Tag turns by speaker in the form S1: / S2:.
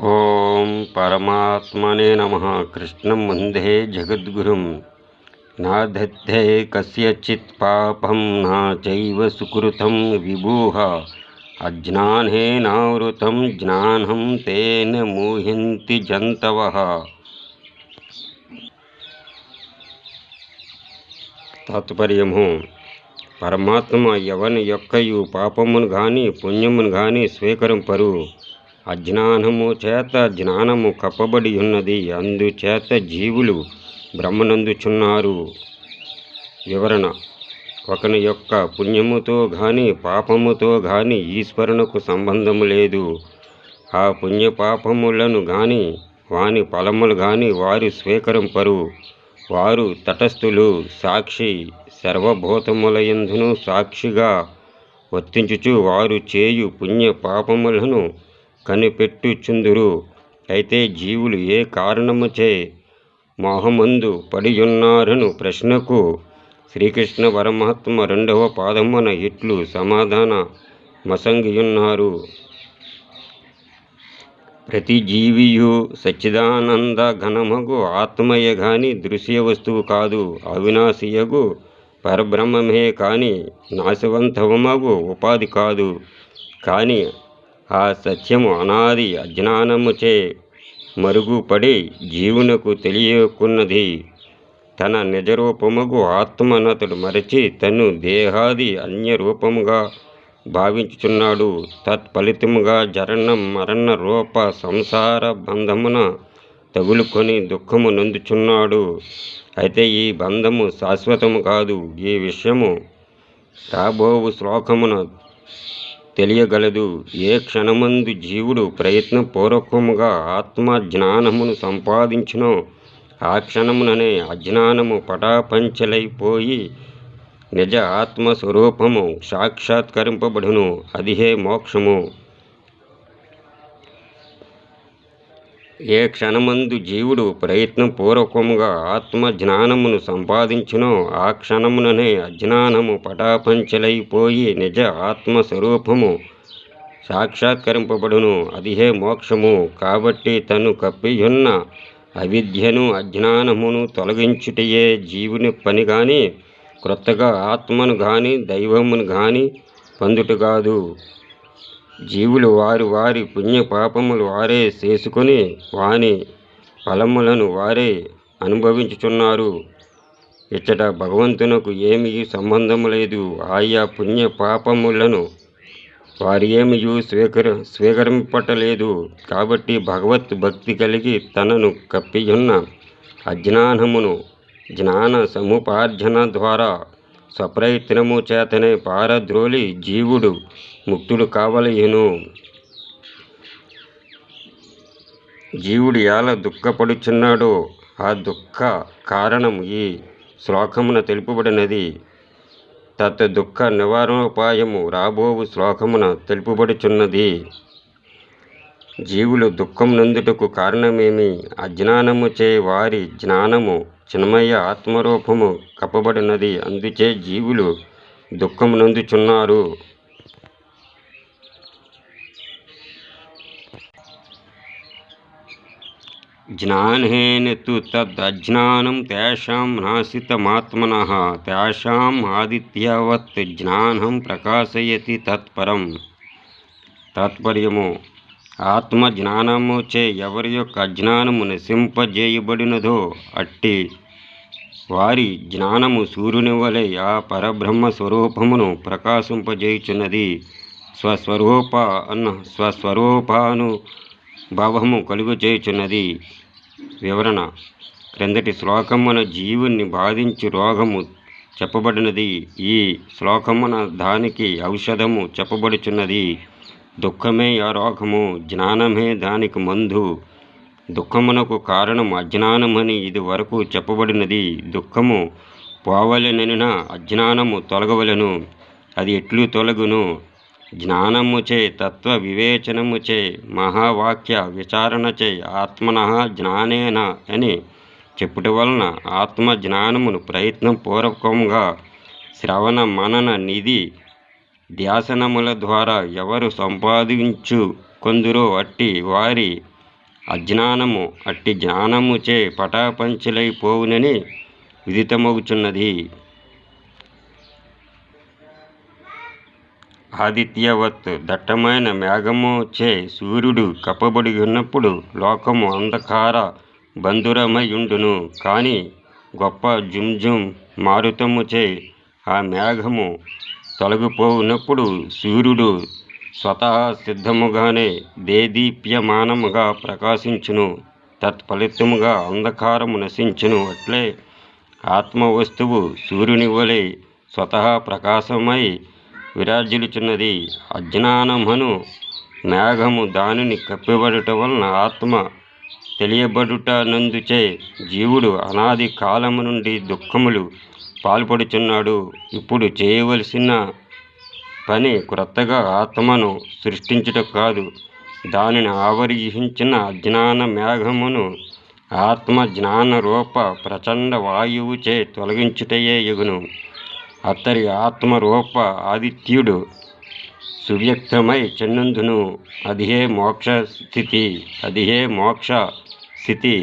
S1: ఓం పరమాత్మనే నమ. కృష్ణం వందే జగద్గురుం. నాధత్తే కస్యచిత్ పాపం నా చైవ సుకృతం విభూహ. అజ్ఞానేనావృతం జ్ఞానం తేన మూహ్యంతి జంతవ. తాత్పర్యము. పరమాత్మ ఎవని యొక్కయు పాపమును గాని పుణ్యమును గాని స్వీకరింపరు. అజ్ఞానము చేత జ్ఞానము కప్పబడి ఉన్నది అందుచేత జీవులు బ్రహ్మనందుచున్నారు. వివరణ. ఒకని యొక్క పుణ్యముతో గాని పాపముతో గాని ఈశ్వరునకు సంబంధము లేదు. ఆ పుణ్యపాపములను గాని వాని ఫలములు గాని వారు స్వీకరింపరు. వారు తటస్థులు సాక్షి సర్వభూతములయందును సాక్షిగా వర్తించుచు వారు చేయు పుణ్య పాపములను కనిపెట్టుచుందురు అయితే జీవులు ఏ కారణముచే మోహమందు పడియున్నారను ప్రశ్నకు శ్రీకృష్ణ పరమాత్మ రెండవ పాదమున ఇట్లు సమాధాన మసంగియున్నారు. ప్రతి జీవియు సచ్చిదానంద ఘనమగు ఆత్మయే గాని దృశ్య వస్తువు కాదు. అవినాశియగు పరబ్రహ్మమే కాని నాశవంతవమగు ఉపాధి కాదు. కానీ ఆ సత్యము అనాది అజ్ఞానముచే మరుగుపడి జీవునకు తెలియకున్నది. తన నిజరూపముకు ఆత్మనతడు మరచి తను దేహాది అన్యరూపముగా భావించుచున్నాడు. తత్ఫలితముగా జరణ మరణ రూప సంసార బంధమున తగులుకొని దుఃఖము నొందుచున్నాడు. అయితే ఈ బంధము శాశ్వతము కాదు. ఈ విషయము రాబోవు శ్లోకమున తెలియగలదు. ఏ క్షణమందు జీవుడు ప్రయత్నపూర్వకముగా ఆత్మ జ్ఞానమును సంపాదించునో ఆ క్షణముననే అజ్ఞానము పటాపంచలైపోయి నిజ ఆత్మస్వరూపము సాక్షాత్కరింపబడును. అదిహే మోక్షము. ఏ క్షణమందు జీవుడు ప్రయత్నపూర్వకముగా ఆత్మ జ్ఞానమును సంపాదించునో ఆ క్షణముననే అజ్ఞానము పటాపంచలైపోయి నిజ ఆత్మస్వరూపము సాక్షాత్కరింపబడును. అదిహే మోక్షము. కాబట్టి తను కప్పియున్న అవిద్యను అజ్ఞానమును తొలగించుటయే జీవుని పని కానీ క్రొత్తగా ఆత్మను కానీ దైవమును కానీ పొందుట కాదు జీవులు వారి వారి పుణ్య పాపములు వారే చేసుకొని వాని ఫలములను వారే అనుభవించుచున్నారు. ఇచ్చట భగవంతునకు ఏమీ సంబంధము లేదు. ఆయా పుణ్య పాపములను వారి ఏమియు స్వీకర స్వీకరింపటలేదు. కాబట్టి భగవత్ భక్తి కలిగి తనను కప్పియున్న అజ్ఞానమును జ్ఞాన సముపార్జన ద్వారా స్వప్రయత్నము చేతనే పారద్రోలి జీవుడు ముక్తుడు కావలయును జీవుడు ఎలా దుఃఖపడుచున్నాడో ఆ దుఃఖ కారణం ఈ శ్లోకమున తెలుపబడినది. తత్ దుఃఖ నివారణోపాయము రాబోవు శ్లోకమున తెలుపబడుచున్నది. జీవులు దుఃఖం నందుటకు కారణమేమి? అజ్ఞానముచే వారి జ్ఞానము చిన్మయ ఆత్మరూపము కప్పబడినది. అందుచే జీవులు దుఃఖం నందుచున్నారు జ్ఞానేన తు తదజ్ఞానం తేషాం నాశితమాత్మన తేషాం ఆదిత్యవత్ జ్ఞానం ప్రకాశయతి తత్పరం. తాత్పర్యము ఆత్మ జ్ఞానము చే ఎవరి యొక్క అజ్ఞానము నశింపజేయబడినదో అట్టి వారి జ్ఞానము సూర్యుని వలె ఆ పరబ్రహ్మ స్వరూపమును ప్రకాశింపజేయుచున్నది. స్వస్వరూప అన్న స్వస్వరూపాను భావము కలుగు చేయుచున్నది వివరణ. క్రిందటి శ్లోకమున జీవుని బాధించి రోగము చెప్పబడినది. ఈ శ్లోకమున దానికి ఔషధము చెప్పబడుచున్నది. దుఃఖమే ఆ జ్ఞానమే దానికి మందు. దుఃఖమునకు కారణం అజ్ఞానమని ఇది వరకు చెప్పబడినది దుఃఖము. పోవలెనన అజ్ఞానము తొలగవలెను అది ఎట్లు తొలగును? జ్ఞానముచే తత్వ వివేచనముచే మహావాక్య విచారణచే ఆత్మన జ్ఞానేన అని చెప్పుట వలన ఆత్మ జ్ఞానమును ప్రయత్నపూర్వకంగా శ్రవణ మనన నిధి ధ్యాసనముల ద్వారా ఎవరు సంపాదించు కొందరో అట్టి వారి అజ్ఞానము అట్టి జ్ఞానముచే పటాపంచలైపోవునని విదితమగుచున్నది. ఆదిత్యవత్ దట్టమైన మేఘము చే సూర్యుడు కప్పబడి ఉన్నప్పుడు లోకము అంధకార బంధురమయుండును. కానీ గొప్ప జుంజుం మారుతము చే ఆ మేఘము తొలగిపోవునప్పుడు సూర్యుడు స్వతహా సిద్ధముగానే దేదీప్యమానముగా ప్రకాశించును తత్ఫలితముగా అంధకారము నశించును. అట్లే ఆత్మవస్తువు సూర్యుని వలె స్వతహా ప్రకాశమై విరాజిల్లుచున్నది. అజ్ఞానమును మేఘము దానిని కప్పిబడుట వలన ఆత్మ తెలియబడుట నందుచే జీవుడు అనాది కాలము నుండి దుఃఖములు పాల్పడుచున్నాడు ఇప్పుడు చేయవలసిన పని క్రొత్తగా ఆత్మను సృష్టించుట కాదు దానిని ఆవరించిన అజ్ఞాన మేఘమును ఆత్మ జ్ఞాన రూప ప్రచండ వాయువు చే తొలగించుటయే యగును అత్తరి ఆత్మరూప ఆదిత్యుడు సువ్యక్తమై చెన్నందును అదిహే మోక్ష స్థితి అదిహే మోక్ష స్థితి.